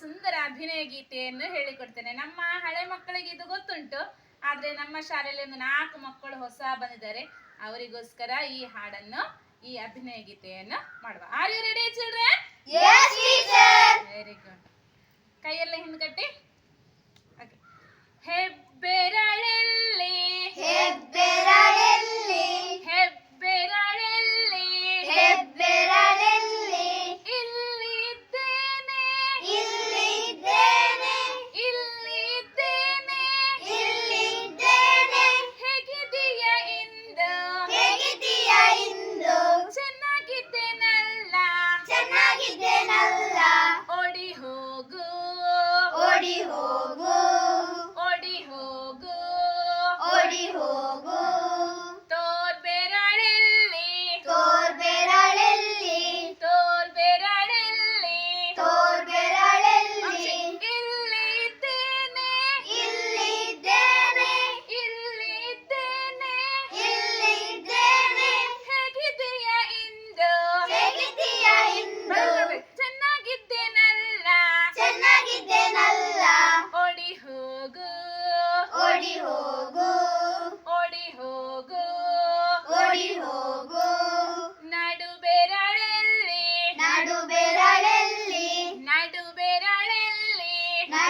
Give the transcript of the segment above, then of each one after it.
ಸುಂದರ ಅಭಿನಯ ಗೀತೆಯನ್ನು ಹೇಳಿಕೊಡ್ತೇನೆ. ನಮ್ಮ ಹಳೆ ಮಕ್ಕಳಿಗೆ ಇದು ಗೊತ್ತುಂಟು. ಆದ್ರೆ ನಮ್ಮ ಶಾಲೆಯಲ್ಲಿ ಒಂದು ನಾಲ್ಕು ಮಕ್ಕಳು ಹೊಸ ಬಂದಿದ್ದಾರೆ. ಅವರಿಗೋಸ್ಕರ ಈ ಹಾಡನ್ನು ಈ ಅಭಿನಯ ಗೀತೆಯನ್ನು ಮಾಡುವ. Are you ready children. Very good ಕೈಯೆಲ್ಲ ಹಿಂದ್ಗಟ್ಟಿ.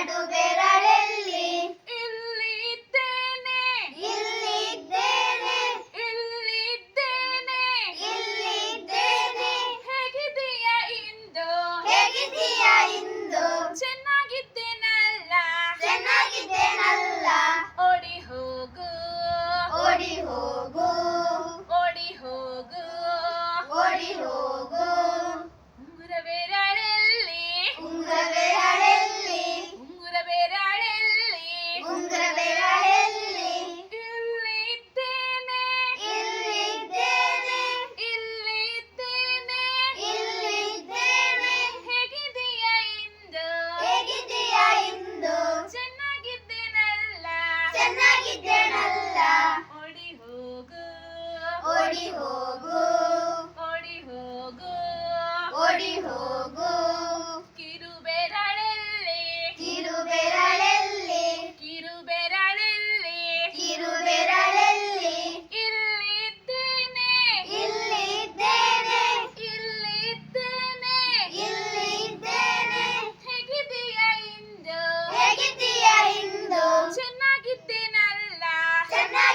പാടുവേ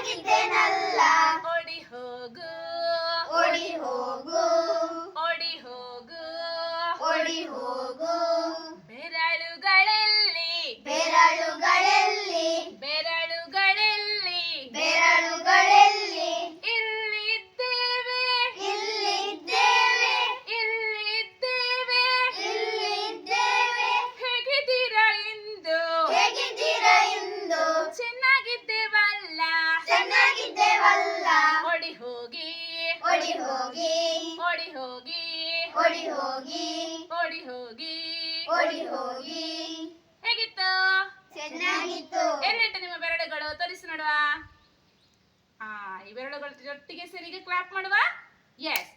ಚೆನ್ನಾಗಿದ್ದೇನಲ್ಲ ಓಡಿ ಹೋಗು. ಓಡಿ ಹೋಗು. ಓಡಿ ಹೋಗು. ಓಡಿ ಹೋಗು. ಬೆರಳುಗಳಲ್ಲಿ ಚೆನ್ನಾಗಿದ್ದೇವಲ್ಲ ಓಡಿ ಹೋಗಿ. ಓಡಿ ಹೋಗಿ. ಓಡಿ ಹೋಗಿ. ಓಡಿ ಹೋಗಿ. ಓಡಿ ಹೋಗಿ. ಓಡಿ ಹೋಗಿ. ಹೇಗಿತ್ತು? ಚೆನ್ನಾಗಿತ್ತು. ಏನಿಟ್ಟು ನಿಮ್ಮ ಬೆರಳುಗಳು? ತೋರಿಸಿ ನೋಡುವ. ಆ ಈ ಬೆರಳುಗಳ ಜೊತೆಗೆ ಸರಿಗೆ ಕ್ಲಾಪ್ ಮಾಡುವ. ಎಸ್